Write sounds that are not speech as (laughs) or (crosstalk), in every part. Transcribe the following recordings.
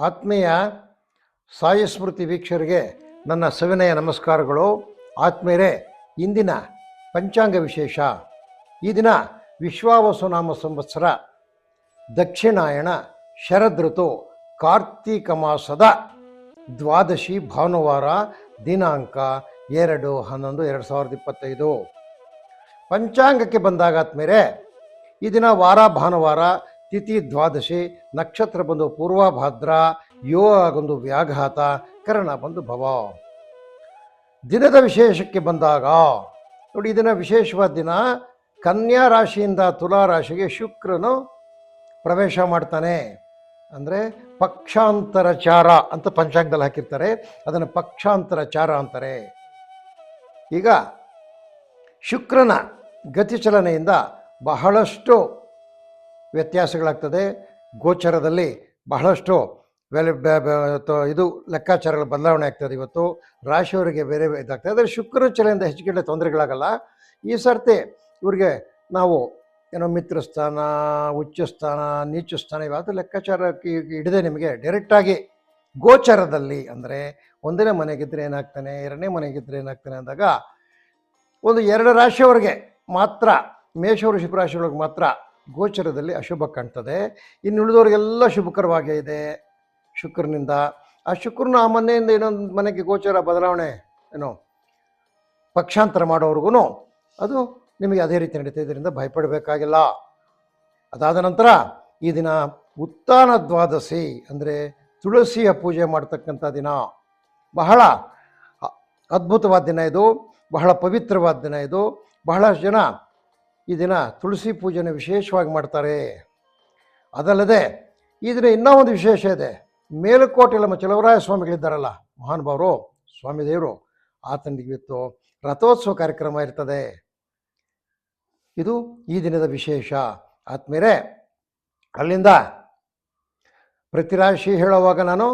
ಆತ್ಮೀಯ ಸಾಯಸ್ಮೃತಿ ವೀಕ್ಷರಿಗೆ ನನ್ನ ಸವಿನಯ ನಮಸ್ಕಾರಗಳು. ಆತ್ಮೀಯರೇ, ಇಂದಿನ ಪಂಚಾಂಗ ವಿಶೇಷ. ಈ ದಿನ ವಿಶ್ವಾವಸುನಾಮ ಸಂವತ್ಸರ. ದಕ್ಷಿಣಾಯಣ ಶರದ್ ಋತು ಕಾರ್ತೀಕ ಮಾಸದ ದ್ವಾದಶಿ ಭಾನುವಾರ ದಿನಾಂಕ ಎರಡು ಹನ್ನೊಂದು ಎರಡು ಸಾವಿರದ ಇಪ್ಪತ್ತೈದು. ಪಂಚಾಂಗಕ್ಕೆ ಬಂದಾಗ ಆದ್ಮೇಲೆ ಈ ದಿನ ವಾರ ಭಾನುವಾರ ತಿಥಿ ದ್ವಾದಶಿ ನಕ್ಷತ್ರ ಬಂದು ಪೂರ್ವಭಾದ್ರ ಯೋ ಆಗೊಂದು ವ್ಯಾಘಾತ, ಕರ್ಣ ಬಂದು ಭವ. ದಿನದ ವಿಶೇಷಕ್ಕೆ ಬಂದಾಗ, ನೋಡಿ ಇದನ್ನು ದಿನ ವಿಶೇಷವಾದ ದಿನ, ಕನ್ಯಾ ರಾಶಿಯಿಂದ ತುಲಾ ರಾಶಿಗೆ ಶುಕ್ರನು ಪ್ರವೇಶ ಮಾಡ್ತಾನೆ. ಅಂದರೆ ಪಕ್ಷಾಂತರ ಚಾರ ಅಂತ ಪಂಚಾಂಗದಲ್ಲಿ ಹಾಕಿರ್ತಾರೆ. ಅದನ್ನು ಪಕ್ಷಾಂತರ ಚಾರ ಅಂತಾರೆ. ಈಗ ಶುಕ್ರನ ಗತಿಚಲನೆಯಿಂದ ಬಹಳಷ್ಟು ವ್ಯತ್ಯಾಸಗಳಾಗ್ತದೆ. ಗೋಚರದಲ್ಲಿ ಬಹಳಷ್ಟು ವೆಲ್ ಇದು ಲೆಕ್ಕಾಚಾರಗಳ ಬದಲಾವಣೆ ಆಗ್ತದೆ ಇವತ್ತು. ರಾಶಿಯವರಿಗೆ ಬೇರೆ ಇದಾಗ್ತದೆ. ಆದರೆ ಶುಕ್ರ ಚಲೆಯಿಂದ ಹೆಚ್ಚಿಗೆ ತೊಂದರೆಗಳಾಗಲ್ಲ. ಈ ಸರ್ತಿ ಇವ್ರಿಗೆ ನಾವು ಏನೋ ಮಿತ್ರ ಸ್ಥಾನ, ಉಚ್ಚ ಸ್ಥಾನ, ನೀಚ ಸ್ಥಾನ ಇವಾಗ ಲೆಕ್ಕಾಚಾರಕ್ಕೆ ಹಿಡಿದೆ ನಿಮಗೆ ಡೈರೆಕ್ಟಾಗಿ ಗೋಚರದಲ್ಲಿ ಅಂದರೆ ಒಂದನೇ ಮನೆಗಿದ್ರೆ ಏನಾಗ್ತಾನೆ, ಎರಡನೇ ಮನೆಗಿದ್ದರೆ ಏನಾಗ್ತಾನೆ ಅಂದಾಗ ಒಂದು ಎರಡು ರಾಶಿಯವರಿಗೆ ಮಾತ್ರ, ಮೇಷ ವೃಷಭ ರಾಶಿಯೊಳಗೆ ಮಾತ್ರ ಗೋಚರದಲ್ಲಿ ಅಶುಭ ಕಾಣ್ತದೆ. ಇನ್ನು ಉಳಿದವರಿಗೆಲ್ಲ ಶುಭಕರವಾಗೇ ಇದೆ ಶುಕ್ರನಿಂದ. ಆ ಶುಕ್ರನ ಆ ಮನೆಯಿಂದ ಇನ್ನೊಂದು ಮನೆಗೆ ಗೋಚರ, ಬದಲಾವಣೆ, ಏನು ಪಕ್ಷಾಂತರ ಮಾಡೋವ್ರಿಗೂ ಅದು ನಿಮಗೆ ಅದೇ ರೀತಿ ನಡೀತಾ ಇದರಿಂದ ಭಯಪಡಬೇಕಾಗಿಲ್ಲ. ಅದಾದ ನಂತರ ಈ ದಿನ ಉತ್ಥಾನ ದ್ವಾದಶಿ ಅಂದರೆ ತುಳಸಿಯ ಪೂಜೆ ಮಾಡ್ತಕ್ಕಂಥ ದಿನ. ಬಹಳ ಅದ್ಭುತವಾದ ದಿನ ಇದು. ಬಹಳ ಪವಿತ್ರವಾದ ದಿನ ಇದು. ಬಹಳಷ್ಟು ಜನ ಈ ದಿನ ತುಳಸಿ ಪೂಜೆನ ವಿಶೇಷವಾಗಿ ಮಾಡ್ತಾರೆ. ಅದಲ್ಲದೆ ಈ ದಿನ ಇನ್ನೂ ಒಂದು ವಿಶೇಷ ಇದೆ. ಮೇಲುಕೋಟೆ ನಮ್ಮ ಚಲವರಾಯ ಸ್ವಾಮಿಗಳಿದ್ದಾರಲ್ಲ ಮಹಾನುಭಾವರು ಸ್ವಾಮಿ ದೇವರು ಆತನಿಗೆ ಇವತ್ತು ರಥೋತ್ಸವ ಕಾರ್ಯಕ್ರಮ ಇರ್ತದೆ. ಇದು ಈ ದಿನದ ವಿಶೇಷ. ಆದ್ಮೇಲೆ ಅಲ್ಲಿಂದ ಪ್ರತಿರಾಶಿ ಹೇಳುವಾಗ ನಾನು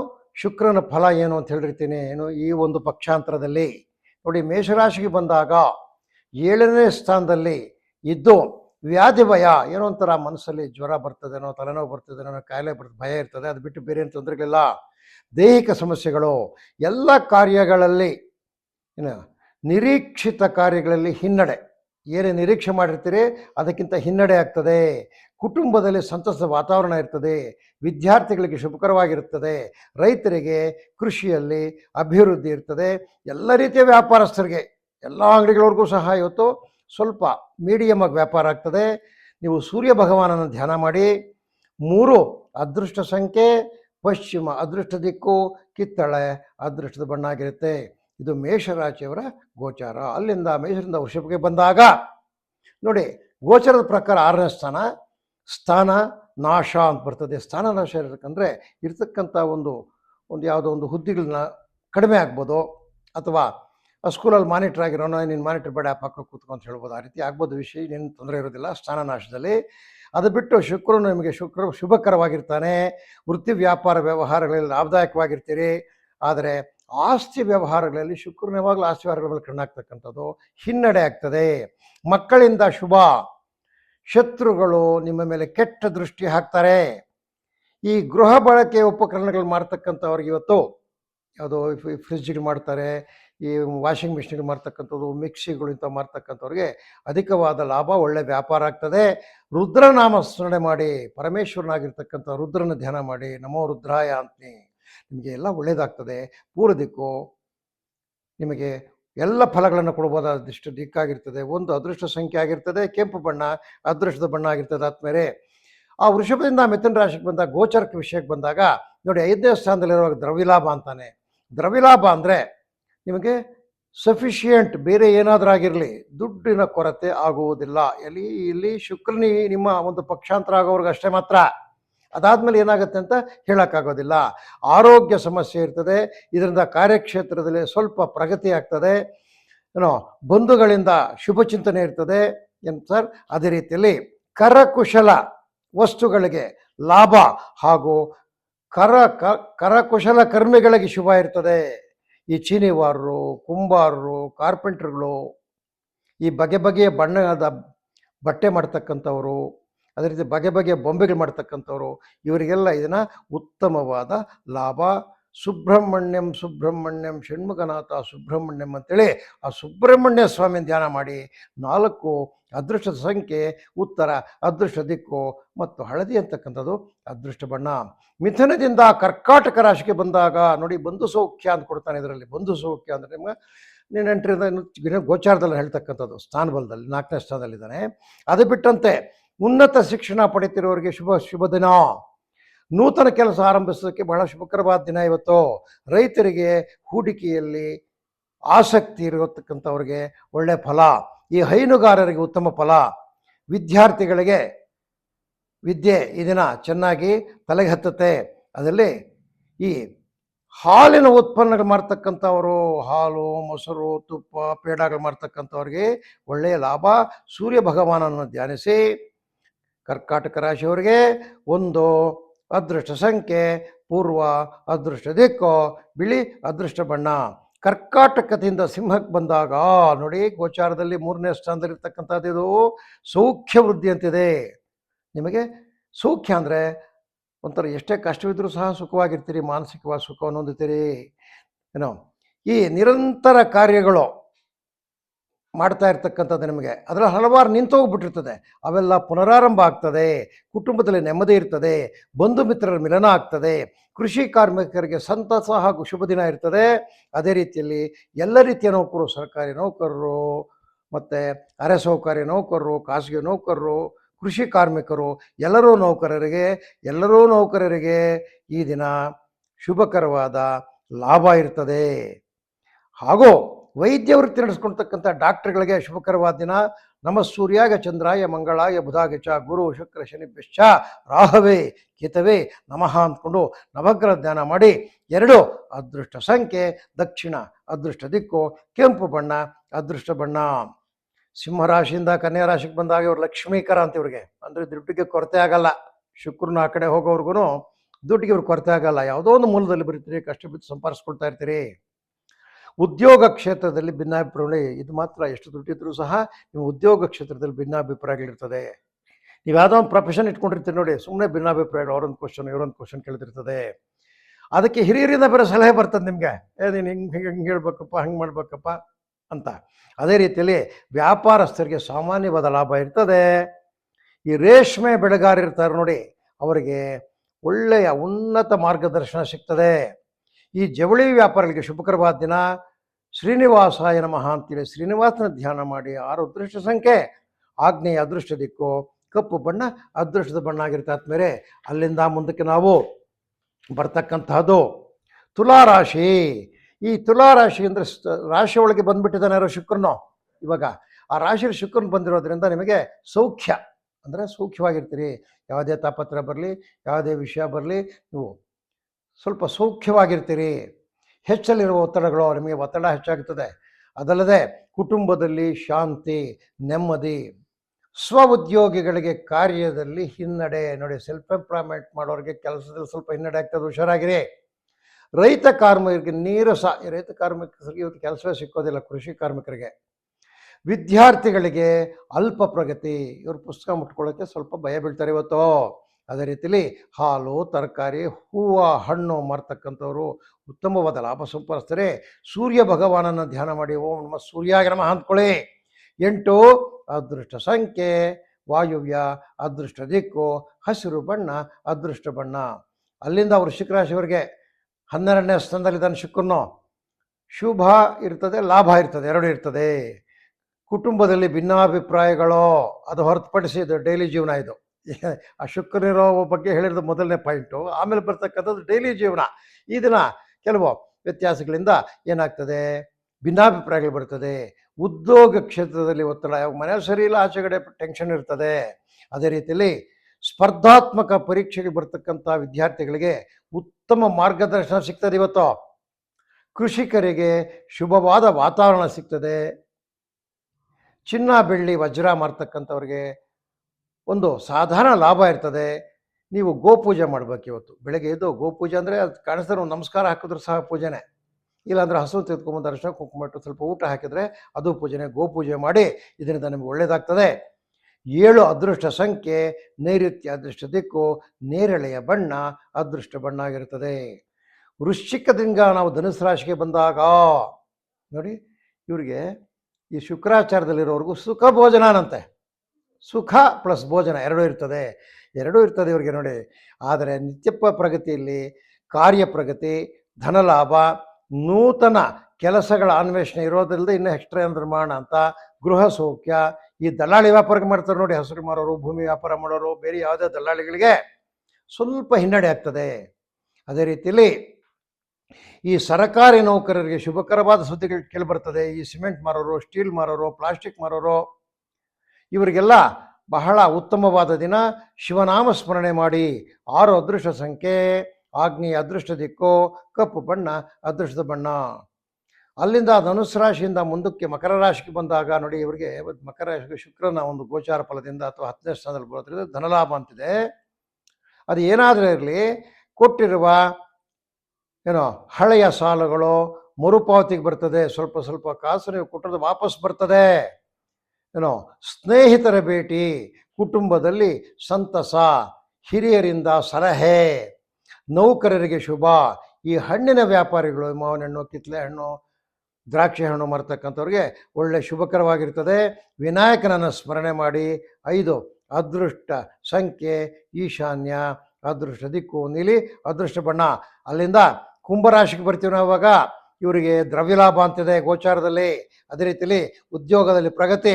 ಶುಕ್ರನ ಫಲ ಏನು ಅಂತ ಹೇಳಿರ್ತೀನಿ. ಏನು ಈ ಒಂದು ಪಕ್ಷಾಂತರದಲ್ಲಿ ನೋಡಿ ಮೇಷರಾಶಿಗೆ ಬಂದಾಗ ಏಳನೇ ಸ್ಥಾನದಲ್ಲಿ ಇದ್ದು ವ್ಯಾಧಿ ಭಯ ಏನೋ ಒಂಥರ ಮನಸ್ಸಲ್ಲಿ ಜ್ವರ ಬರ್ತದೇನೋ, ತಲೆನೋವು ಬರ್ತದೇನೋ ಕಾಯಿಲೆ ಬರ್ತದೆ, ಭಯ ಇರ್ತದೆ, ಅದು ಬಿಟ್ಟು ಬೇರೆ ಏನು ತೊಂದರೆಗಳಿಲ್ಲ. ದೈಹಿಕ ಸಮಸ್ಯೆಗಳು, ಎಲ್ಲ ಕಾರ್ಯಗಳಲ್ಲಿ ಏನು ನಿರೀಕ್ಷಿತ ಕಾರ್ಯಗಳಲ್ಲಿ ಹಿನ್ನಡೆ. ಏನೇ ನಿರೀಕ್ಷೆ ಮಾಡಿರ್ತೀರಿ, ಅದಕ್ಕಿಂತ ಹಿನ್ನಡೆ ಆಗ್ತದೆ. ಕುಟುಂಬದಲ್ಲಿ ಸಂತಸದ ವಾತಾವರಣ ಇರ್ತದೆ, ವಿದ್ಯಾರ್ಥಿಗಳಿಗೆ ಶುಭಕರವಾಗಿರುತ್ತದೆ, ರೈತರಿಗೆ ಕೃಷಿಯಲ್ಲಿ ಅಭಿವೃದ್ಧಿ ಇರ್ತದೆ, ಎಲ್ಲ ರೀತಿಯ ವ್ಯಾಪಾರಸ್ಥರಿಗೆ, ಎಲ್ಲ ಅಂಗಡಿಗಳವ್ರಿಗೂ ಸಹ ಇವತ್ತು ಸ್ವಲ್ಪ ಮೀಡಿಯಮ್ ಆಗಿ ವ್ಯಾಪಾರ ಆಗ್ತದೆ. ನೀವು ಸೂರ್ಯ ಭಗವಾನನ ಧ್ಯಾನ ಮಾಡಿ, ಮೂರು, ಅದೃಷ್ಟ ಸಂಖ್ಯೆ, ಪಶ್ಚಿಮ ಅದೃಷ್ಟ ದಿಕ್ಕು, ಕಿತ್ತಳೆ ಅದೃಷ್ಟದ ಬಣ್ಣ ಆಗಿರುತ್ತೆ. ಇದು ಮೇಷರಾಶಿಯವರ ಗೋಚಾರ. ಅಲ್ಲಿಂದ ಮೇಷರಿಂದ ವೃಷಭಕ್ಕೆ ಬಂದಾಗ, ನೋಡಿ, ಗೋಚರದ ಪ್ರಕಾರ ಆರನೇ ಸ್ಥಾನ ಸ್ಥಾನ ನಾಶ ಅಂತ ಬರ್ತದೆ. ಸ್ಥಾನ ನಾಶ ಇರಬೇಕಂದ್ರೆ ಇರ್ತಕ್ಕಂಥ ಒಂದು ಒಂದು ಯಾವುದೋ ಒಂದು ಹುದ್ದೆಗಳನ್ನ ಕಡಿಮೆ ಆಗ್ಬೋದು. ಅಥವಾ ಆ ಸ್ಕೂಲಲ್ಲಿ ಮಾನಿಟ್ರ್ ಆಗಿರೋನು ನೀನು ಮಾನಿಟ್ರ್ ಬೇಡ ಪಕ್ಕ ಕೂತ್ಕೊಂತ ಹೇಳ್ಬೋದು. ಆ ರೀತಿ ಆಗ್ಬೋದು ವಿಷಯ, ಏನು ತೊಂದರೆ ಇರೋದಿಲ್ಲ. ಸ್ಥಾನ ನಾಶದಲ್ಲಿ ಅದು ಬಿಟ್ಟು ಶುಕ್ರನು ನಿಮಗೆ ಶುಕ್ರ, ಶುಭಕರವಾಗಿರ್ತಾನೆ. ವೃತ್ತಿ ವ್ಯಾಪಾರ ವ್ಯವಹಾರಗಳಲ್ಲಿ ಲಾಭದಾಯಕವಾಗಿರ್ತೀರಿ. ಆದರೆ ಆಸ್ತಿ ವ್ಯವಹಾರಗಳಲ್ಲಿ ಶುಕ್ರನ ಯಾವಾಗಲೂ ಆಸ್ತಿ ವ್ಯವಹಾರಗಳಲ್ಲಿ ಕಣ್ಣಾಗ್ತಕ್ಕಂಥದ್ದು ಹಿನ್ನಡೆ ಆಗ್ತದೆ. ಮಕ್ಕಳಿಂದ ಶುಭ. ಶತ್ರುಗಳು ನಿಮ್ಮ ಮೇಲೆ ಕೆಟ್ಟ ದೃಷ್ಟಿ ಹಾಕ್ತಾರೆ. ಈ ಗೃಹ ಬಳಕೆ ಉಪಕರಣಗಳು ಮಾಡ್ತಕ್ಕಂಥವ್ರಿಗೆ ಇವತ್ತು, ಯಾವುದೋ ಫ್ರಿಜ್ಗಳು ಮಾಡ್ತಾರೆ ಈ ವಾಷಿಂಗ್ ಮಿಷಿನ್ಗಳು ಮಾಡ್ತಕ್ಕಂಥದ್ದು ಮಿಕ್ಸಿಗಳು ಇಂಥ ಮಾಡ್ತಕ್ಕಂಥವ್ರಿಗೆ ಅಧಿಕವಾದ ಲಾಭ, ಒಳ್ಳೆ ವ್ಯಾಪಾರ ಆಗ್ತದೆ. ರುದ್ರನಾಮ ಸ್ಮರಣೆ ಮಾಡಿ, ಪರಮೇಶ್ವರನಾಗಿರ್ತಕ್ಕಂಥ ರುದ್ರನ ಧ್ಯಾನ ಮಾಡಿ, ನಮೋ ರುದ್ರಾಯ ಅಂತೀನಿ. ನಿಮಗೆ ಎಲ್ಲ ಒಳ್ಳೆಯದಾಗ್ತದೆ ಪೂರ್ವ ದಿಕ್ಕು, ನಿಮಗೆ ಎಲ್ಲ ಫಲಗಳನ್ನು ಕೊಡ್ಬೋದಾದಷ್ಟು ದಿಕ್ಕಾಗಿರ್ತದೆ. ಒಂದು ಅದೃಷ್ಟ ಸಂಖ್ಯೆ ಆಗಿರ್ತದೆ, ಕೆಂಪು ಬಣ್ಣ, ಅದೃಷ್ಟದ ಬಣ್ಣ ಆಗಿರ್ತದೆ ಆದ್ಮೇಲೆ ಆ ವೃಷಭದಿಂದ ಮಿಥುನ ರಾಶಿಗೆ ಬಂದಾಗ ಗೋಚರಕ್ಕೆ ವಿಷಯಕ್ಕೆ ಬಂದಾಗ, ನೋಡಿ ಐದನೇ ಸ್ಥಾನದಲ್ಲಿರುವಾಗ ದ್ರವ್ಯಲಾಭ ಅಂತಾನೆ. ದ್ರವ್ಯಲಾಭ ಅಂದರೆ ನಿಮಗೆ ಸಫಿಷಿಯೆಂಟ್ ಬೇರೆ ಏನಾದರೂ ಆಗಿರಲಿ, ದುಡ್ಡಿನ ಕೊರತೆ ಆಗುವುದಿಲ್ಲ. ಎಲ್ಲಿ, ಇಲ್ಲಿ ಶುಕ್ರನಿ ನಿಮ್ಮ ಒಂದು ಪಕ್ಷಾಂತರ ಆಗೋವ್ರಿಗೆ ಅಷ್ಟೇ ಮಾತ್ರ. ಅದಾದಮೇಲೆ ಏನಾಗುತ್ತೆ ಅಂತ ಹೇಳೋಕ್ಕಾಗೋದಿಲ್ಲ. ಆರೋಗ್ಯ ಸಮಸ್ಯೆ ಇರ್ತದೆ, ಇದರಿಂದ ಕಾರ್ಯಕ್ಷೇತ್ರದಲ್ಲಿ ಸ್ವಲ್ಪ ಪ್ರಗತಿ ಆಗ್ತದೆ. ಏನೋ, ಬಂಧುಗಳಿಂದ ಶುಭ ಚಿಂತನೆ ಇರ್ತದೆ. ಏನು ಸರ್? ಅದೇ ರೀತಿಯಲ್ಲಿ ಕರಕುಶಲ ವಸ್ತುಗಳಿಗೆ ಲಾಭ ಹಾಗೂ ಕರ ಕರಕುಶಲ ಕರ್ಮಿಗಳಿಗೆ ಶುಭ ಇರ್ತದೆ. ಈ ಚೀನಿವಾರರು, ಕುಂಬಾರರು, ಕಾರ್ಪೆಂಟ್ರುಗಳು, ಈ ಬಗೆ ಬಗೆಯ ಬಣ್ಣದ ಬಟ್ಟೆ ಮಾಡ್ತಕ್ಕಂಥವರು, ಅದೇ ರೀತಿ ಬಗೆ ಬಗೆಯ ಬೊಂಬೆಗಳು ಮಾಡ್ತಕ್ಕಂಥವ್ರು, ಇವರಿಗೆಲ್ಲ ಇದನ್ನು ಉತ್ತಮವಾದ ಲಾಭ ಸುಬ್ರಹ್ಮಣ್ಯಂ ಸುಬ್ರಹ್ಮಣ್ಯಂ ಷಣ್ಮುಖನಾಥ ಸುಬ್ರಹ್ಮಣ್ಯಂ ಅಂತೇಳಿ ಆ ಸುಬ್ರಹ್ಮಣ್ಯ ಸ್ವಾಮಿ ಧ್ಯಾನ ಮಾಡಿ ನಾಲ್ಕು ಅದೃಷ್ಟದ ಸಂಖ್ಯೆ, ಉತ್ತರ, ಅದೃಷ್ಟ ದಿಕ್ಕು ಮತ್ತು ಹಳದಿ ಅಂತಕ್ಕಂಥದ್ದು ಅದೃಷ್ಟ ಬಣ್ಣ. ಮಿಥುನದಿಂದ ಕರ್ಕಾಟಕ ರಾಶಿಗೆ ಬಂದಾಗ ನೋಡಿ ಬಂಧು ಸೌಖ್ಯ ಅಂತ ಕೊಡ್ತಾನೆ ಇದರಲ್ಲಿ. ಬಂಧು ಸೌಖ್ಯ ಅಂದರೆ ನಿಮ್ಗೆ ನೀನು ಎಂಟ್ರಿಂದ ಗೋಚಾರದಲ್ಲಿ ಹೇಳ್ತಕ್ಕಂಥದ್ದು ಸ್ಥಾನಬಲದಲ್ಲಿ ನಾಲ್ಕನೇ ಸ್ಥಾನದಲ್ಲಿದ್ದಾನೆ. ಅದು ಬಿಟ್ಟಂತೆ ಉನ್ನತ ಶಿಕ್ಷಣ ಪಡಿತಿರೋರಿಗೆ ಶುಭ ಶುಭ ದಿನ. ನೂತನ ಕೆಲಸ ಆರಂಭಿಸೋದಕ್ಕೆ ಬಹಳ ಶುಭಕರವಾದ ದಿನ ಇವತ್ತು. ರೈತರಿಗೆ ಹೂಡಿಕೆಯಲ್ಲಿ ಆಸಕ್ತಿ ಇರತಕ್ಕಂಥವ್ರಿಗೆ ಒಳ್ಳೆ ಫಲ. ಈ ಹೈನುಗಾರರಿಗೆ ಉತ್ತಮ ಫಲ. ವಿದ್ಯಾರ್ಥಿಗಳಿಗೆ ವಿದ್ಯೆ ಈ ದಿನ ಚೆನ್ನಾಗಿ ತಲೆಗೆ ಹತ್ತುತ್ತೆ ಅದರಲ್ಲಿ ಈ ಹಾಲಿನ ಉತ್ಪನ್ನಗಳು ಮಾಡ್ತಕ್ಕಂಥವರು ಹಾಲು, ಮೊಸರು, ತುಪ್ಪ, ಪೇಡಾಗಳು ಮಾಡ್ತಕ್ಕಂಥವ್ರಿಗೆ ಒಳ್ಳೆಯ ಲಾಭ. ಸೂರ್ಯ ಭಗವಾನನ್ನು ಧ್ಯಾನಿಸಿ. ಕರ್ಕಾಟಕ ರಾಶಿಯವರಿಗೆ ಒಂದು ಅದೃಷ್ಟ ಸಂಖ್ಯೆ ಪೂರ್ವ ಅದೃಷ್ಟ ದಿಕ್ಕು, ಬಿಳಿ ಅದೃಷ್ಟ ಬಣ್ಣ. ಕರ್ಕಾಟಕದಿಂದ ಸಿಂಹಕ್ಕೆ ಬಂದಾಗ, ನೋಡಿ ಗೋಚಾರದಲ್ಲಿ ಮೂರನೇ ಸ್ಥಾನದಲ್ಲಿರ್ತಕ್ಕಂಥದ್ದು ಇದು ಸೌಖ್ಯ ವೃದ್ಧಿ ಅಂತಿದೆ. ನಿಮಗೆ ಸೌಖ್ಯ ಅಂದರೆ ಒಂಥರ ಎಷ್ಟೇ ಕಷ್ಟವಿದ್ರೂ ಸಹ ಸುಖವಾಗಿರ್ತೀರಿ, ಮಾನಸಿಕವಾಗಿ ಸುಖವನ್ನು ಹೊಂದುತ್ತೀರಿ. ಏನೋ ಈ ನಿರಂತರ ಕಾರ್ಯಗಳು ಮಾಡ್ತಾ ಇರ್ತಕ್ಕಂಥದ್ದು ನಿಮಗೆ. ಅದರಲ್ಲಿ ಹಲವಾರು ನಿಂತೋಗ್ಬಿಟ್ಟಿರ್ತದೆ. ಅವೆಲ್ಲ ಪುನರಾರಂಭ ಆಗ್ತದೆ, ಕುಟುಂಬದಲ್ಲಿ ನೆಮ್ಮದಿ ಇರ್ತದೆ, ಬಂಧು ಮಿತ್ರರ ಮಿಲನ ಆಗ್ತದೆ, ಕೃಷಿ ಕಾರ್ಮಿಕರಿಗೆ ಸಂತಸ ಹಾಗೂ ಶುಭ ದಿನ ಇರ್ತದೆ. ಅದೇ ರೀತಿಯಲ್ಲಿ ಎಲ್ಲ ರೀತಿಯ ನೌಕರರು, ಸರ್ಕಾರಿ ನೌಕರರು, ಮತ್ತು ಅರೆ ಸೌಕರ್ಯ ನೌಕರರು, ಖಾಸಗಿ ನೌಕರರು, ಕೃಷಿ ಕಾರ್ಮಿಕರು, ಎಲ್ಲರೂ ನೌಕರರಿಗೆ ಎಲ್ಲರೂ ನೌಕರರಿಗೆ ಈ ದಿನ ಶುಭಕರವಾದ ಲಾಭ ಇರ್ತದೆ. ಹಾಗೂ ವೈದ್ಯ ವೃತ್ತಿ ನಡೆಸ್ಕೊಳ್ತಕ್ಕಂಥ ಡಾಕ್ಟರ್ಗಳಿಗೆ ಶುಭಕರವಾದ ದಿನ. ನಮ ಸೂರ್ಯಾಗ ಚಂದ್ರಾಯ ಮಂಗಳಾಯ ಬುಧಾಗಚ ಗುರು ಶುಕ್ರ ಶನಿ ಬೆಶ್ಚ ರಾಹವೇ ಕೇತವೇ ನಮಃ ಅಂದ್ಕೊಂಡು ನವಗ್ರಹ ಧ್ಯಾನ ಮಾಡಿ. ಎರಡು, ಅದೃಷ್ಟ ಸಂಖ್ಯೆ, ದಕ್ಷಿಣ ಅದೃಷ್ಟ ದಿಕ್ಕು, ಕೆಂಪು ಬಣ್ಣ ಅದೃಷ್ಟ ಬಣ್ಣ. ಸಿಂಹರಾಶಿಯಿಂದ ಕನ್ಯಾ ರಾಶಿಗೆ ಬಂದಾಗ ಇವ್ರು ಲಕ್ಷ್ಮೀಕರ ಅಂತ ಇವ್ರಿಗೆ. ಅಂದರೆ ದುಡ್ಡಿಗೆ ಕೊರತೆ ಆಗಲ್ಲ. ಶುಕ್ರನ ಆ ಕಡೆ ಹೋಗೋವ್ರಿಗೂ ದುಡ್ಡಿಗೆ ಇವ್ರು ಕೊರತೆ ಆಗಲ್ಲ. ಯಾವುದೋ ಒಂದು ಮೂಲದಲ್ಲಿ ಬರೀತೀರಿ, ಕಷ್ಟ ಬಿದ್ದು ಸಂಪಾದಿಸ್ಕೊಳ್ತಾ ಇರ್ತೀರಿ. ಉದ್ಯೋಗ ಕ್ಷೇತ್ರದಲ್ಲಿ ಭಿನ್ನಾಭಿಪ್ರಾಯಗಳು, ಇದು ಮಾತ್ರ ಎಷ್ಟು ದುಡ್ಡಿದ್ರೂ ಸಹ ನಿಮ್ಮ ಉದ್ಯೋಗ ಕ್ಷೇತ್ರದಲ್ಲಿ ಭಿನ್ನಾಭಿಪ್ರಾಯಗಳಿರ್ತದೆ. ನೀವು ಯಾವುದೋ ಒಂದು ಪ್ರೊಫೆಷನ್ ಇಟ್ಕೊಂಡಿರ್ತೀರಿ ನೋಡಿ ಸುಮ್ಮನೆ ಭಿನ್ನಾಭಿಪ್ರಾಯಗಳು, ಅವರೊಂದು ಕ್ವಶನ್ ಇವರೊಂದು ಕ್ವಶನ್ ಕೇಳ್ತಿರ್ತದೆ. ಅದಕ್ಕೆ ಹಿರಿಯರಿಂದ ಬೇರೆ ಸಲಹೆ ಬರ್ತದೆ ನಿಮಗೆ. ಏ, ನೀನು ಹಿಂಗೆ ಹಿಂಗೆ ಹಿಂಗೆ ಹೇಳ್ಬೇಕಪ್ಪ, ಹಂಗೆ ಮಾಡ್ಬೇಕಪ್ಪ ಅಂತ. ಅದೇ ರೀತಿಯಲ್ಲಿ ವ್ಯಾಪಾರಸ್ಥರಿಗೆ ಸಾಮಾನ್ಯವಾದ ಲಾಭ ಇರ್ತದೆ. ಈ ರೇಷ್ಮೆ ಬೆಳೆಗಾರ ಇರ್ತಾರೆ ನೋಡಿ, ಅವರಿಗೆ ಒಳ್ಳೆಯ ಉನ್ನತ ಮಾರ್ಗದರ್ಶನ ಸಿಗ್ತದೆ. ಈ ಜವಳಿ ವ್ಯಾಪಾರಿಗಳಿಗೆ ಶುಭಕರವಾದ ದಿನ. ಶ್ರೀನಿವಾಸಾಯ ನಮಃ ಅಂತೇಳಿ ಶ್ರೀನಿವಾಸನ ಧ್ಯಾನ ಮಾಡಿ. ಆರು ಅದೃಷ್ಟ ಸಂಖ್ಯೆ. ಆಗ್ನೇಯ ಅದೃಷ್ಟ ದಿಕ್ಕು. ಕಪ್ಪು ಬಣ್ಣ ಅದೃಷ್ಟದ ಬಣ್ಣ ಆಗಿರುತ್ತೆ ಆದ್ಮೇಲೆ ಅಲ್ಲಿಂದ ಮುಂದಕ್ಕೆ ನಾವು ಬರ್ತಕ್ಕಂತಹದ್ದು. ತುಲಾರಾಶಿ. ಈ ತುಲಾರಾಶಿ ಅಂದರೆ ರಾಶಿ ಒಳಗೆ ಬಂದ್ಬಿಟ್ಟಿದ್ದಾನೆ ಯಾರೋ ಶುಕ್ರನು. ಇವಾಗ ಆ ರಾಶಿಯಲ್ಲಿ ಶುಕ್ರನ್ ಬಂದಿರೋದ್ರಿಂದ ನಿಮಗೆ ಸೌಖ್ಯ. ಅಂದರೆ ಸೌಖ್ಯವಾಗಿರ್ತೀರಿ. ಯಾವುದೇ ತಾಪತ್ರ ಬರಲಿ, ಯಾವುದೇ ವಿಷಯ ಬರಲಿ, ನೀವು ಸ್ವಲ್ಪ ಸೌಖ್ಯವಾಗಿರ್ತೀರಿ. ಹೆಚ್ಚಲ್ಲಿರುವ ಒತ್ತಡಗಳು ನಿಮಗೆ ಒತ್ತಡ ಹೆಚ್ಚಾಗುತ್ತದೆ ಅದಲ್ಲದೆ ಕುಟುಂಬದಲ್ಲಿ ಶಾಂತಿ, ನೆಮ್ಮದಿ, ಸ್ವ ಉದ್ಯೋಗಿಗಳಿಗೆ ಕಾರ್ಯದಲ್ಲಿ ಹಿನ್ನಡೆ. ನೋಡಿ ಸೆಲ್ಫ್ ಎಂಪ್ಲಾಯ್ಮೆಂಟ್ ಮಾಡೋರಿಗೆ ಕೆಲಸದಲ್ಲಿ ಸ್ವಲ್ಪ ಹಿನ್ನಡೆ ಆಗ್ತದೆ, ಹುಷಾರಾಗಿರಿ. ರೈತ ಕಾರ್ಮಿಕರಿಗೆ ನೀರಸ ರೈತ ಕಾರ್ಮಿಕರಿಗೆ ಇವತ್ತು ಕೆಲಸವೇ ಸಿಕ್ಕೋದಿಲ್ಲ, ಕೃಷಿ ಕಾರ್ಮಿಕರಿಗೆ. ವಿದ್ಯಾರ್ಥಿಗಳಿಗೆ ಅಲ್ಪ ಪ್ರಗತಿ, ಇವರು ಪುಸ್ತಕ ಮುಟ್ಕೊಳ್ಳೋಕ್ಕೆ ಸ್ವಲ್ಪ ಭಯ ಬೀಳ್ತಾರೆ ಇವತ್ತು. ಅದೇ ರೀತಿಲಿ ಹಾಲು, ತರಕಾರಿ, ಹೂವು, ಹಣ್ಣು ಮಾರ್ತಕ್ಕಂಥವ್ರು ಉತ್ತಮವಾದ ಲಾಭ ಸಂಪಾದಿಸ್ತಾರೆ. ಸೂರ್ಯ ಭಗವಾನನ ಧ್ಯಾನ ಮಾಡಿ, ಓಂ ನಮ್ಮ ಸೂರ್ಯಾಗ ನಮಃ ಅಂದ್ಕೊಳ್ಳಿ. ಎಂಟು, ಅದೃಷ್ಟ ಸಂಖ್ಯೆ, ವಾಯುವ್ಯ, ಅದೃಷ್ಟ ದಿಕ್ಕು, ಹಸಿರು ಬಣ್ಣ, ಅದೃಷ್ಟ ಬಣ್ಣ. ಅಲ್ಲಿಂದ ಅವರು ಶುಕ್ರಾಶಿಯವರಿಗೆ ಹನ್ನೆರಡನೇ ಸ್ಥಾನದಲ್ಲಿದ್ದಾನೆ ಶುಕ್ರನು. ಶುಭ ಇರ್ತದೆ, ಲಾಭ ಇರ್ತದೆ, ಎರಡು ಇರ್ತದೆ. ಕುಟುಂಬದಲ್ಲಿ ಭಿನ್ನಾಭಿಪ್ರಾಯಗಳು, ಅದು ಹೊರತುಪಡಿಸಿ ಇದು ಡೈಲಿ ಜೀವನ ಇದು. (laughs) ಆ ಶುಕ್ರನಿರೋ ಬಗ್ಗೆ ಹೇಳಿರೋದು ಮೊದಲನೇ ಪಾಯಿಂಟು ಆಮೇಲೆ ಬರ್ತಕ್ಕಂಥದ್ದು ಡೈಲಿ ಜೀವನ. ಈ ದಿನ ಕೆಲವು ವ್ಯತ್ಯಾಸಗಳಿಂದ ಏನಾಗ್ತದೆ? ಭಿನ್ನಾಭಿಪ್ರಾಯಗಳು ಬರ್ತದೆ. ಉದ್ಯೋಗ ಕ್ಷೇತ್ರದಲ್ಲಿ ಒತ್ತಡ ಮನೆ ಸರಿ ಇಲ್ಲ ಆಚೆ ಕಡೆ ಟೆನ್ಷನ್ ಇರ್ತದೆ. ಅದೇ ರೀತಿಯಲ್ಲಿ ಸ್ಪರ್ಧಾತ್ಮಕ ಪರೀಕ್ಷೆಗೆ ಬರ್ತಕ್ಕಂಥ ವಿದ್ಯಾರ್ಥಿಗಳಿಗೆ ಉತ್ತಮ ಮಾರ್ಗದರ್ಶನ ಸಿಗ್ತದೆ ಇವತ್ತು. ಕೃಷಿಕರಿಗೆ ಶುಭವಾದ ವಾತಾವರಣ ಸಿಗ್ತದೆ. ಚಿನ್ನ, ಬೆಳ್ಳಿ, ವಜ್ರ ಮಾರ್ತಕ್ಕಂಥವ್ರಿಗೆ ಒಂದು ಸಾಧಾರಣ ಲಾಭ ಇರ್ತದೆ. ನೀವು ಗೋಪೂಜೆ ಮಾಡ್ಬೇಕು ಇವತ್ತು. ಬೆಳಗ್ಗೆ ಎದ್ದು ಗೋಪೂಜೆ ಅಂದರೆ ಅದು ಕಾಣಿಸಿದ್ರೆ ಒಂದು ನಮಸ್ಕಾರ ಹಾಕಿದ್ರು ಸಹ ಪೂಜೆನೇ. ಇಲ್ಲಾಂದ್ರೆ ಹಸು ತೆಗೆದುಕೊಂಬಂದು ಅರಿಶಿನ ಕುಂಕುಮ ಸ್ವಲ್ಪ ಊಟ ಹಾಕಿದರೆ ಅದು ಪೂಜೆನೇ ಗೋಪೂಜೆ ಮಾಡಿ ಇದರಿಂದ ನಿಮಗೆ ಒಳ್ಳೆಯದಾಗ್ತದೆ ಏಳು ಅದೃಷ್ಟ ಸಂಖ್ಯೆ, ನೈಋತ್ಯ ಅದೃಷ್ಟ ದಿಕ್ಕು, ನೇರಳೆಯ ಬಣ್ಣ ಅದೃಷ್ಟ ಬಣ್ಣ ಆಗಿರುತ್ತದೆ. ವೃಶ್ಚಿಕದಿಂದ ನಾವು ಧನುಸು ರಾಶಿಗೆ ಬಂದಾಗ, ನೋಡಿ ಇವರಿಗೆ ಈ ಶುಕ್ರಾಚಾರದಲ್ಲಿರೋರ್ಗು ಸುಖ ಭೋಜನನಂತೆ. ಸುಖ ಪ್ಲಸ್ ಭೋಜನ ಎರಡೂ ಇರ್ತದೆ. ಎರಡೂ ಇರ್ತದೆ ಇವರಿಗೆ ನೋಡಿ. ಆದರೆ ನಿತ್ಯಪ್ಪ ಪ್ರಗತಿಯಲ್ಲಿ ಕಾರ್ಯ ಪ್ರಗತಿ ಧನಲಾಭ ನೂತನ ಕೆಲಸಗಳ ಅನ್ವೇಷಣೆ ಇರೋದ್ರಿಂದ ಇನ್ನು ಎಕ್ಸ್ಟ್ರಾ ನಿರ್ಮಾಣ ಅಂತ ಗೃಹ ಸೌಖ್ಯ, ಈ ದಲ್ಲಾಳಿ ವ್ಯಾಪಾರಕ್ಕೆ ಮಾಡ್ತಾರೆ ನೋಡಿ ಹಸಿರು ಮಾರೋರು ಭೂಮಿ ವ್ಯಾಪಾರ ಮಾಡೋರು, ಬೇರೆ ಯಾವುದೇ ದಲ್ಲಾಳಿಗಳಿಗೆ ಸ್ವಲ್ಪ ಹಿನ್ನಡೆ ಆಗ್ತದೆ. ಅದೇ ರೀತಿಯಲ್ಲಿ ಈ ಸರಕಾರಿ ನೌಕರರಿಗೆ ಶುಭಕರವಾದ ಸುದ್ದಿಗಳು ಕೇಳಿಬರ್ತದೆ ಈ ಸಿಮೆಂಟ್ ಮಾರೋರು, ಸ್ಟೀಲ್ ಮಾರೋರು, ಪ್ಲಾಸ್ಟಿಕ್ ಮಾರೋರು ಇವರಿಗೆಲ್ಲ ಬಹಳ ಉತ್ತಮವಾದ ದಿನ. ಶಿವನಾಮ ಸ್ಮರಣೆ ಮಾಡಿ. ಆರು ಅದೃಷ್ಟ ಸಂಖ್ಯೆ. ಆಗ್ನೇಯ ಅದೃಷ್ಟ ದಿಕ್ಕು. ಕಪ್ಪು ಬಣ್ಣ ಅದೃಷ್ಟದ ಬಣ್ಣ. ಅಲ್ಲಿಂದ ಧನುಸ್ ರಾಶಿಯಿಂದ ಮುಂದಕ್ಕೆ ಮಕರ ರಾಶಿಗೆ ಬಂದಾಗ ನೋಡಿ ಇವರಿಗೆ ಮಕರ ರಾಶಿಗೆ ಶುಕ್ರನ ಒಂದು ಗೋಚಾರ ಫಲದಿಂದ ಅಥವಾ ಹತ್ತನೇ ಸ್ಥಾನದಲ್ಲಿ ಬರೋದ್ರಿಂದ ಧನಲಾಭ ಅಂತಿದೆ. ಅದು ಏನಾದರೂ ಇರಲಿ. ಕೊಟ್ಟಿರುವ ಏನೋ ಹಳೆಯ ಸಾಲಗಳು ಮರುಪಾವತಿಗೆ ಬರ್ತದೆ. ಸ್ವಲ್ಪ ಸ್ವಲ್ಪ ಕಾಸು ನೀವು ಕೊಟ್ಟರೆ ವಾಪಸ್ ಬರ್ತದೆ. ಏನೋ ಸ್ನೇಹಿತರ ಭೇಟಿ, ಕುಟುಂಬದಲ್ಲಿ ಸಂತಸ, ಹಿರಿಯರಿಂದ ಸಲಹೆ, ನೌಕರರಿಗೆ ಶುಭ, ಈ ಹಣ್ಣಿನ ವ್ಯಾಪಾರಿಗಳು ಮಾವಿನ ಹಣ್ಣು ಕಿತ್ಲೆ ಹಣ್ಣು, ದ್ರಾಕ್ಷಿ ಹಣ್ಣು ಮಾರ್ತಕ್ಕಂಥವ್ರಿಗೆ ಒಳ್ಳೆ ಶುಭಕರವಾಗಿರ್ತದೆ. ವಿನಾಯಕನನ್ನು ಸ್ಮರಣೆ ಮಾಡಿ, ಐದು, ಅದೃಷ್ಟ ಸಂಖ್ಯೆ, ಈಶಾನ್ಯ, ಅದೃಷ್ಟ ದಿಕ್ಕು ನೀಲಿ, ಅದೃಷ್ಟ ಬಣ್ಣ. ಅಲ್ಲಿಂದ ಕುಂಭರಾಶಿಗೆ ಬರ್ತೀವಿ ನಾವು ಇವಾಗ. ಇವರಿಗೆ ದ್ರವ್ಯಲಾಭ ಅಂತಿದೆ ಗೋಚಾರದಲ್ಲಿ. ಅದೇ ರೀತಿಯಲ್ಲಿ ಉದ್ಯೋಗದಲ್ಲಿ ಪ್ರಗತಿ.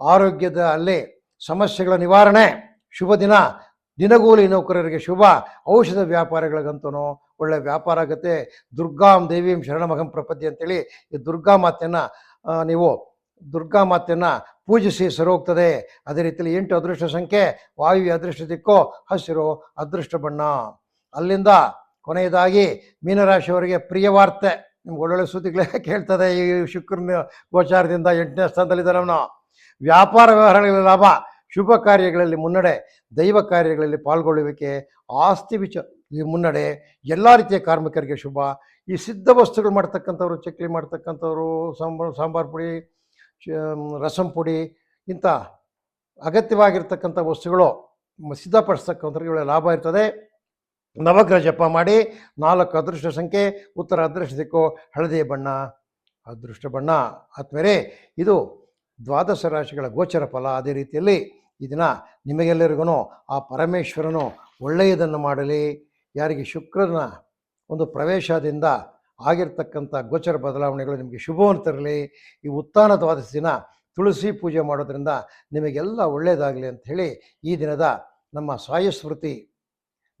ಆರೋಗ್ಯದ ಅಲ್ಲೇ ಸಮಸ್ಯೆಗಳ ನಿವಾರಣೆ. ಶುಭ ದಿನ. ದಿನಗೂಲಿ ನೌಕರರಿಗೆ ಶುಭ. ಔಷಧ ವ್ಯಾಪಾರಿಗಳಿಗಂತೂ ಒಳ್ಳೆ ವ್ಯಾಪಾರ ಆಗುತ್ತೆ. ದುರ್ಗಾಂ ದೇವೀಂ ಶರಣಮಗಂ ಪ್ರಪದ್ಯ ಅಂತೇಳಿ ಈ ದುರ್ಗಾ ಮಾತೆಯನ್ನು ನೀವು ದುರ್ಗಾ ಮಾತೆಯನ್ನು ಪೂಜಿಸಿ ಸರೋಗ್ತದೆ. ಅದೇ ರೀತಿಯಲ್ಲಿ ಎಂಟು ಅದೃಷ್ಟ ಸಂಖ್ಯೆ. ವಾಯು ಅದೃಷ್ಟ ದಿಕ್ಕೋ, ಹಸಿರು ಅದೃಷ್ಟ ಬಣ್ಣ. ಅಲ್ಲಿಂದ ಕೊನೆಯದಾಗಿ ಮೀನರಾಶಿಯವರಿಗೆ ಪ್ರಿಯ ವಾರ್ತೆ. ನಿಮ್ಗೆ ಒಳ್ಳೊಳ್ಳೆ ಸುದ್ದಿಗಳೇ (laughs) ಕೇಳ್ತದೆ ಈ ಶುಕ್ರನ ಗೋಚಾರದಿಂದ ಎಂಟನೇ ಸ್ಥಾನದಲ್ಲಿದ್ದಾರೆ ಅವನು. ವ್ಯಾಪಾರ ವ್ಯವಹಾರಗಳಲ್ಲಿ ಲಾಭ, ಶುಭ ಕಾರ್ಯಗಳಲ್ಲಿ ಮುನ್ನಡೆ, ದೈವ ಕಾರ್ಯಗಳಲ್ಲಿ ಪಾಲ್ಗೊಳ್ಳುವಿಕೆ, ಆಸ್ತಿ ವಿಚ, ಮುನ್ನಡೆ, ಎಲ್ಲ ರೀತಿಯ ಕಾರ್ಮಿಕರಿಗೆ ಶುಭ. ಈ ಸಿದ್ಧ ವಸ್ತುಗಳು ಮಾಡ್ತಕ್ಕಂಥವ್ರು, ಚಕ್ಲಿ ಮಾಡ್ತಕ್ಕಂಥವ್ರು ಸಾಂಬಾರು ಸಾಂಬಾರು ಪುಡಿ ರಸಂ ಪುಡಿ, ಇಂಥ ಅಗತ್ಯವಾಗಿರ್ತಕ್ಕಂಥ ವಸ್ತುಗಳು ಸಿದ್ಧಪಡಿಸ್ತಕ್ಕಂಥವ್ರಿಗೆ ಲಾಭ ಇರ್ತದೆ. ನವಗ್ರಹ ಜಪ ಮಾಡಿ, ನಾಲ್ಕು ಅದೃಷ್ಟ ಸಂಖ್ಯೆ, ಉತ್ತರ ಅದೃಷ್ಟ ದಿಕ್ಕು ಹಳದಿ ಬಣ್ಣ, ಅದೃಷ್ಟ ಬಣ್ಣ. ಆದ್ಮೇಲೆ ಇದು ದ್ವಾದಶ ರಾಶಿಗಳ ಗೋಚರ ಫಲ ಅದೇ ರೀತಿಯಲ್ಲಿ ಈ ದಿನ ನಿಮಗೆಲ್ಲರಿಗೂ ಆ ಪರಮೇಶ್ವರನು ಒಳ್ಳೆಯದನ್ನು ಮಾಡಲಿ. ಯಾರಿಗೆ ಶುಕ್ರನ ಒಂದು ಪ್ರವೇಶದಿಂದ ಆಗಿರ್ತಕ್ಕಂಥ ಗೋಚರ ಬದಲಾವಣೆಗಳು ನಿಮಗೆ ಶುಭವನ್ನು ತರಲಿ. ಈ ಉತ್ಥಾನ ದ್ವಾದಶ ದಿನ ತುಳಸಿ ಪೂಜೆ ಮಾಡೋದ್ರಿಂದ ನಿಮಗೆಲ್ಲ ಒಳ್ಳೆಯದಾಗಲಿ ಅಂತ ಹೇಳಿ ಈ ದಿನದ ನಮ್ಮ ಸ್ವಾಯಸ್ಮೃತಿ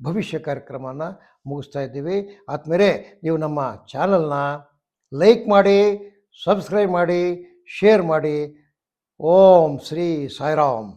ಭವಿಷ್ಯ ಕಾರ್ಯಕ್ರಮನ ಮುಗಿಸ್ತಾ ಇದ್ದೀವಿ. ಆದಮೇಲೆ ನೀವು ನಮ್ಮ ಚಾನಲ್ನ ಲೈಕ್ ಮಾಡಿ, ಸಬ್ಸ್ಕ್ರೈಬ್ ಮಾಡಿ, ಶೇರ್ ಮಾಡಿ. ಓಂ ಶ್ರೀ ಸಾಯಿರಾಮ್